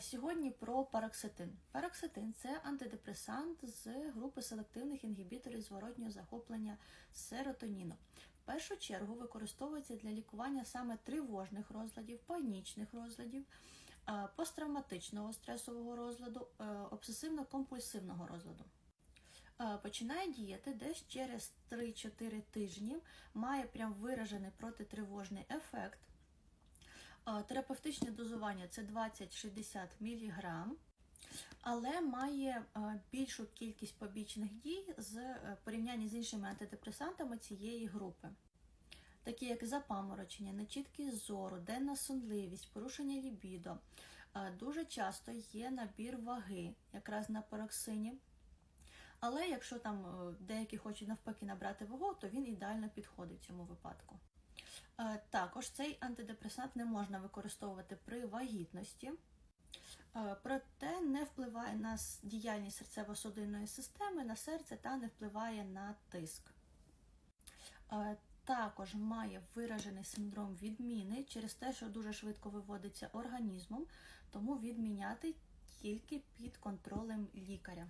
Сьогодні про пароксетин. Пароксетин це антидепресант з групи селективних інгібіторів зворотнього захоплення серотоніну. В першу чергу використовується для лікування саме тривожних розладів, панічних розладів, посттравматичного стресового розладу, е, обсесивно-компульсивного розладу. Починає діяти десь через 3-4 тижні, має прям виражений протитривожний ефект. Терапевтичне дозування це 20-60 мг, але має більшу кількість побічних дій з е, порівнянні з іншими антидепресантами цієї групи. Такі як запаморочення, нечіткість зору, денна сонливість, порушення лібідо. Дуже часто є набір ваги, якраз на пароксині. Але якщо там е, деякі хочуть навпаки набрати вагу, то він ідеально підходить в цьому випадку. Е, Також цей антидепресант не можна використовувати при вагітності, е, проте не впливає на діяльність серцево-судинної системи, на серце та не впливає на тиск. Е, Також має виражений синдром відміни через те, що дуже швидко виводиться організмом, тому відміняти тільки під контролем лікаря.